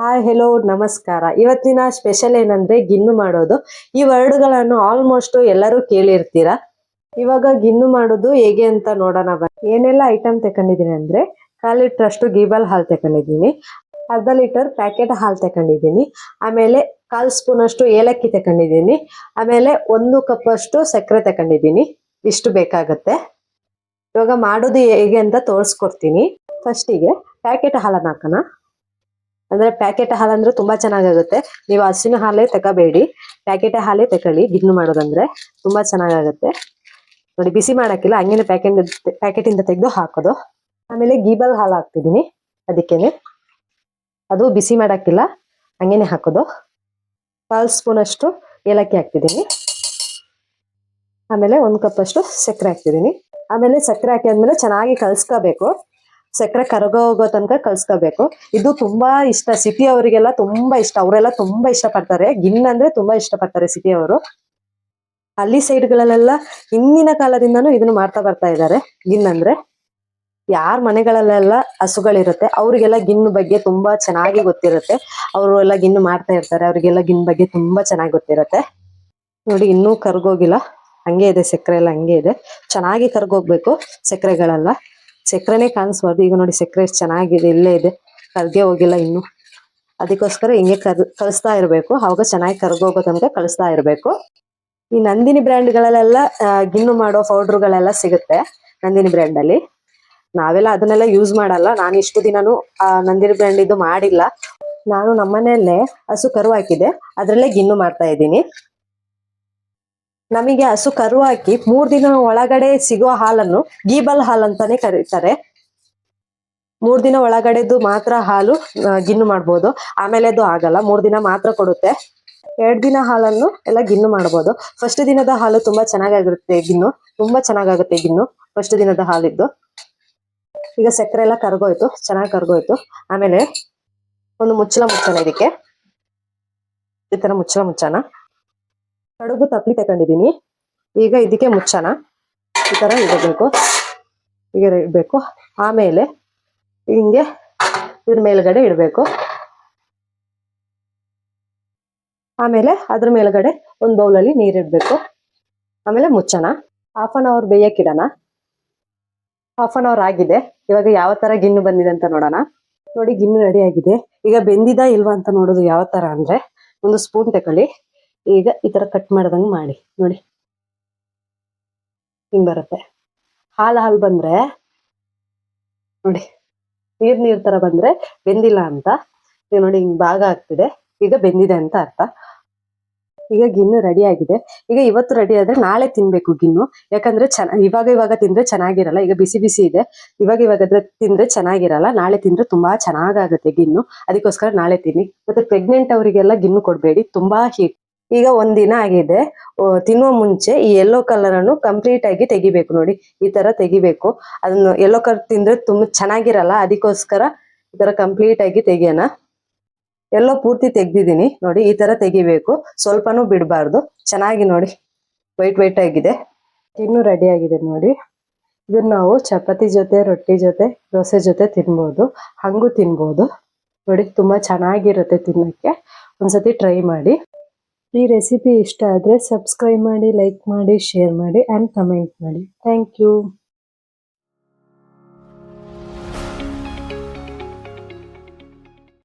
Hi hello ನಮಸ್ಕಾರ. ಇವತ್ತಿನ special ಏನಂದ್ರೆ ಗಿನ್ನು ಮಾಡೋದು. ಈ ವರ್ಡ್ಗಳನ್ನು ಆಲ್ಮೋಸ್ಟ್ ಎಲ್ಲರೂ ಕೇಳಿರ್ತೀರಾ? ಇವಾಗ ಗಿನ್ನು ಮಾಡೋದು ಹೇಗೆ ಅಂತ ನೋಡೋಣ ಬನ್ನಿ. ಏನೆಲ್ಲ ಐಟಮ್ ತಗೊಂಡಿದ್ದೀನಿ ಅಂದ್ರೆ ಕಾಲ್ ಲೀಟರ್ ಅಷ್ಟು ಗೀಬಲ್ ಹಾಲು ತಗೊಂಡಿದ್ದೀನಿ ಅರ್ಧ ಲೀಟರ್ ಪ್ಯಾಕೆಟ್ ಹಾಲು ತಗೊಂಡಿದ್ದೀನಿ ಆಮೇಲೆ ಕಾಲ್ ಸ್ಪೂನ್ ಅಷ್ಟು ಏಲಕ್ಕಿ ತಗೊಂಡಿದ್ದೀನಿ ಆಮೇಲೆ ಒಂದು ಕಪ್ ಅಷ್ಟು ಸಕ್ಕರೆ ತಗೊಂಡಿದ್ದೀನಿ ಇಷ್ಟು ಬೇಕಾಗತ್ತೆ. ಇವಾಗ ಮಾಡೋದು ಹೇಗೆ ಅಂತ ತೋರಿಸ್ಕೊಡ್ತೀನಿ. ಫಸ್ಟಿಗೆ ಪ್ಯಾಕೆಟ್ ಹಾಲನ್ನು ಹಾಕೋಣ. ಅಂದ್ರೆ ಪ್ಯಾಕೆಟ್ ಹಾಲು ಅಂದ್ರೆ ತುಂಬಾ ಚೆನ್ನಾಗಾಗುತ್ತೆ. ನೀವು ಹಸಿನ ಹಾಲೇ ತಗೋಬೇಡಿ. ಪ್ಯಾಕೆಟ್ ಹಾಲೇ ತಕೊಳ್ಳಿ ಗಿಣ್ಣು ಮಾಡೋದಂದ್ರೆ ತುಂಬಾ ಚೆನ್ನಾಗಾಗುತ್ತೆ. ನೋಡಿ, ಬಿಸಿ ಮಾಡಕ್ಕಿಲ್ಲ, ಹಂಗೇನೆ ಪ್ಯಾಕೆಟ್ ಪ್ಯಾಕೆಟ್ ಇಂದ ತೆಗೆದು ಹಾಕೋದು. ಆಮೇಲೆ ಗೀಬಲ್ ಹಾಲು ಹಾಕ್ತಿದ್ದೀನಿ ಅದಕ್ಕೇನೆ. ಅದು ಬಿಸಿ ಮಾಡಕ್ಕಿಲ್ಲ, ಹಂಗೇನೆ ಹಾಕೋದು. ಕಾಲ್ ಸ್ಪೂನ್ ಅಷ್ಟು ಏಲಕ್ಕಿ ಹಾಕ್ತಿದ್ದೀನಿ. ಆಮೇಲೆ ಒಂದ್ ಕಪ್ ಅಷ್ಟು ಸಕ್ಕರೆ ಹಾಕ್ತಿದ್ದೀನಿ. ಆಮೇಲೆ ಸಕ್ಕರೆ ಹಾಕಿ ಆದ್ಮೇಲೆ ಚೆನ್ನಾಗಿ ಕಲ್ಸ್ಕೋಬೇಕು. ಸಕ್ಕರೆ ಕರಗೋ ಹೋಗೋ ತನಕ ಕಲ್ಸ್ಕೋಬೇಕು. ಇದು ತುಂಬಾ ಇಷ್ಟ. ಸಿಟಿ ಅವರಿಗೆಲ್ಲ ತುಂಬಾ ಇಷ್ಟ. ಅವರೆಲ್ಲ ತುಂಬಾ ಇಷ್ಟ ಪಡ್ತಾರೆ ಗಿನ್ ಅಂದ್ರೆ ತುಂಬಾ ಇಷ್ಟ ಪಡ್ತಾರೆ ಸಿಟಿ ಅವರು. ಹಳ್ಳಿ ಸೈಡ್ಗಳಲ್ಲೆಲ್ಲ ಹಿಂದಿನ ಕಾಲದಿಂದನೂ ಇದನ್ನ ಮಾಡ್ತಾ ಬರ್ತಾ ಇದ್ದಾರೆ. ಗಿನ್ ಅಂದ್ರೆ ಯಾರ ಮನೆಗಳಲ್ಲೆಲ್ಲ ಹಸುಗಳಿರುತ್ತೆ. ಅವರಿಗೆಲ್ಲ ಗಿನ್ ಬಗ್ಗೆ ತುಂಬಾ ಚೆನ್ನಾಗಿ ಗೊತ್ತಿರುತ್ತೆ. ಅವರು ಎಲ್ಲ ಗಿನ್ ಮಾಡ್ತಾ ಇರ್ತಾರೆ. ಅವರಿಗೆಲ್ಲ ಗಿನ್ ಬಗ್ಗೆ ತುಂಬಾ ಚೆನ್ನಾಗಿ ಗೊತ್ತಿರುತ್ತೆ. ನೋಡಿ, ಇನ್ನೂ ಕರ್ಗೋಗಿಲ್ಲ. ಹಂಗೆ ಇದೆ. ಸಕ್ಕರೆ ಎಲ್ಲ ಹಂಗೆ ಇದೆ. ಚೆನ್ನಾಗಿ ಕರ್ಗೋಗ್ಬೇಕು ಸಕ್ಕರೆಗಳೆಲ್ಲ. ಸಕ್ಕರೆನೇ ಕಾಣಿಸ್ಬಾರ್ದು. ಈಗ ನೋಡಿ ಸಕ್ಕರೆ ಚೆನ್ನಾಗಿದೆ, ಇಲ್ಲೇ ಇದೆ. ಕರ್ಗೆ ಹೋಗಿಲ್ಲ ಇನ್ನು. ಅದಕ್ಕೋಸ್ಕರ ಹಿಂಗೆ ಕರ್, ಕಳಿಸ್ತಾ ಇರಬೇಕು. ಅವಾಗ ಚೆನ್ನಾಗಿ ಕರ್ಗೋಗೋ ತನಕ ಕಳಿಸ್ತಾ ಇರಬೇಕು. ಈ ನಂದಿನಿ ಬ್ರ್ಯಾಂಡ್ಗಳಲ್ಲೆಲ್ಲ ಗಿನ್ನು ಮಾಡೋ ಪೌಡ್ರುಗಳೆಲ್ಲ ಸಿಗುತ್ತೆ ನಂದಿನಿ ಬ್ರ್ಯಾಂಡಲ್ಲಿ. ನಾವೆಲ್ಲ ಅದನ್ನೆಲ್ಲ ಯೂಸ್ ಮಾಡಲ್ಲ. ನಾನು ಇಷ್ಟು ದಿನನೂ ನಂದಿನಿ ಬ್ರ್ಯಾಂಡ್ ಇದು ಮಾಡಿಲ್ಲ. ನಾನು ನಮ್ಮನೆಯಲ್ಲೇ ಹಸು ಕರು ಹಾಕಿದೆ ಅದ್ರಲ್ಲೇ ಗಿನ್ನು ಮಾಡ್ತಾ ಇದ್ದೀನಿ. ನಮಗೆ ಹಸು ಕರು ಹಾಕಿ ಮೂರ್ ದಿನ ಒಳಗಡೆ ಸಿಗೋ ಹಾಲನ್ನು ಗೀಬಲ್ ಹಾಲ್ ಅಂತಾನೆ ಕರೀತಾರೆ. ಮೂರ್ ದಿನ ಒಳಗಡೆದು ಮಾತ್ರ ಹಾಲು ಗಿನ್ನು ಮಾಡ್ಬೋದು. ಆಮೇಲೆ ಅದು ಆಗಲ್ಲ, ಮೂರ್ ದಿನ ಮಾತ್ರ ಕೊಡುತ್ತೆ. ಎರಡ್ ದಿನ ಹಾಲನ್ನು ಎಲ್ಲ ಗಿನ್ನು ಮಾಡ್ಬೋದು. ಫಸ್ಟ್ ದಿನದ ಹಾಲು ತುಂಬಾ ಚೆನ್ನಾಗಾಗಿರುತ್ತೆ ಗಿನ್ನು, ತುಂಬಾ ಚೆನ್ನಾಗಾಗುತ್ತೆ ಗಿನ್ನು ಫಸ್ಟ್ ದಿನದ ಹಾಲಿದ್ದು. ಈಗ ಸಕ್ಕರೆ ಎಲ್ಲ ಕರ್ಗೋಯ್ತು, ಚೆನ್ನಾಗಿ ಕರ್ಗೋಯ್ತು. ಆಮೇಲೆ ಒಂದು ಮುಚ್ಚಳ ಮುಚ್ಚಣ ಇದಕ್ಕೆ. ಈ ತರ ಮುಚ್ಚಳ ಮುಚ್ಚಣ ಕಡುಬು ತಪ್ಪಲಿ ತಗೊಂಡಿದ್ದೀನಿ. ಈಗ ಇದಕ್ಕೆ ಮುಚ್ಚಣ. ಈ ತರ ಇಡಬೇಕು. ಈಗ ಇಡಬೇಕು. ಆಮೇಲೆ ಹಿಂಗೆ ಇದ್ರ ಮೇಲ್ಗಡೆ ಇಡಬೇಕು. ಆಮೇಲೆ ಅದ್ರ ಮೇಲ್ಗಡೆ ಒಂದು ಬೌಲಲ್ಲಿ ನೀರಿಡಬೇಕು ಆಮೇಲೆ ಮುಚ್ಚಣ. ಹಾಫ್ ಆನ್ ಅವರ್ ಬೇಯಕ್ಕಿಡೋಣ. ಹಾಫ್ ಅನ್ ಅವರ್ ಆಗಿದೆ. ಇವಾಗ ಯಾವ ತರ ಗಿನ್ನು ಬಂದಿದೆ ಅಂತ ನೋಡೋಣ. ನೋಡಿ ಗಿನ್ನು ರೆಡಿ ಆಗಿದೆ. ಈಗ ಬೆಂದಿದಾ ಇಲ್ವಾ ಅಂತ ನೋಡೋದು ಯಾವ ತರ ಅಂದ್ರೆ, ಒಂದು ಸ್ಪೂನ್ ತಕೊಳ್ಳಿ ಈಗ ಈ ತರ ಕಟ್ ಮಾಡ್ದಂಗ್ ಮಾಡಿ. ನೋಡಿ. ಹಿಂಗ್ ಬರುತ್ತೆ. ಹಾಲ್ ಹಾಲ್ ಬಂದ್ರೆ, ನೋಡಿ. ನೀರ್ ನೀರ್ ತರ ಬಂದ್ರೆ ಬೆಂದಿಲ್ಲ ಅಂತ. ಈಗ ನೋಡಿ ಹಿಂಗ್ ಭಾಗ ಆಗ್ತಿದೆ. ಈಗ ಬೆಂದಿದೆ ಅಂತ ಅರ್ಥ. ಈಗ ಗಿನ್ನು ರೆಡಿ ಆಗಿದೆ. ಈಗ ಇವತ್ತು ರೆಡಿ ಆದ್ರೆ ನಾಳೆ ತಿನ್ಬೇಕು ಗಿನ್ನು. ಯಾಕಂದ್ರೆ ಚೆನ್ನ ಇವಾಗ ಇವಾಗ ತಿಂದ್ರೆ ಚೆನ್ನಾಗಿರಲ್ಲ. ಈಗ ಬಿಸಿ ಬಿಸಿ ಇದೆ. ಇವಾಗ ಇವಾಗ ತಿಂದ್ರೆ ಚೆನ್ನಾಗಿರಲ್ಲ. ನಾಳೆ ತಿಂದ್ರೆ ತುಂಬಾ ಚೆನ್ನಾಗಾಗುತ್ತೆ ಗಿನ್ನು. ಅದಕ್ಕೋಸ್ಕರ ನಾಳೆ ತಿನ್ನಿ. ಮತ್ತೆ ಪ್ರೆಗ್ನೆಂಟ್ ಅವರಿಗೆಲ್ಲ ಗಿನ್ನು ಕೊಡ್ಬೇಡಿ. ತುಂಬಾ ಹೀಟ್ ಈಗ ಒಂದಿನ ದಿನ ಆಗಿದೆ. ತಿನ್ನುವ ಮುಂಚೆ ಈ ಯೆಲ್ಲೋ ಕಲರ್ ಅನ್ನು ಕಂಪ್ಲೀಟ್ ಆಗಿ ತೆಗಿಬೇಕು ನೋಡಿ. ಈ ತರ ತೆಗಿಬೇಕು. ಅದನ್ನು ಯೆಲ್ಲೋ ಕಲರ್ ತಿಂದ್ರೆ ತುಂಬಾ ಚೆನ್ನಾಗಿರಲ್ಲ, ಅದಕ್ಕೋಸ್ಕರ ಈ ತರ ಕಂಪ್ಲೀಟ್ ಆಗಿ ತೆಗಿಯೋಣ. ಎಲ್ಲೋ ಪೂರ್ತಿ ತೆಗ್ದಿದ್ದೀನಿ ನೋಡಿ, ಈ ತರ ತೆಗಿಬೇಕು. ಸ್ವಲ್ಪನೂ ಬಿಡಬಾರ್ದು. ಚೆನ್ನಾಗಿ ನೋಡಿ. ವೈಟ್ ವೈಟ್ ಆಗಿದೆ. ಇನ್ನು ರೆಡಿ ಆಗಿದೆ ನೋಡಿ. ಇದನ್ನ ನಾವು ಚಪಾತಿ ಜೊತೆ, ರೊಟ್ಟಿ ಜೊತೆ, ದೋಸೆ ಜೊತೆ ತಿನ್ಬೋದು. ಹಂಗೂ ತಿನ್ಬೋದು. ನೋಡಿ, ತುಂಬಾ ಚೆನ್ನಾಗಿರುತ್ತೆ ತಿನ್ನಕ್ಕೆ. ಒಂದ್ಸತಿ ಟ್ರೈ ಮಾಡಿ. ಈ ರೆಸಿಪಿ ಇಷ್ಟ ಆದರೆ ಸಬ್ಸ್ಕ್ರೈಬ್ ಮಾಡಿ ಲೈಕ್ ಮಾಡಿ ಶೇರ್ ಮಾಡಿ ಆ್ಯಂಡ್ ಕಮೆಂಟ್ ಮಾಡಿ. Thank you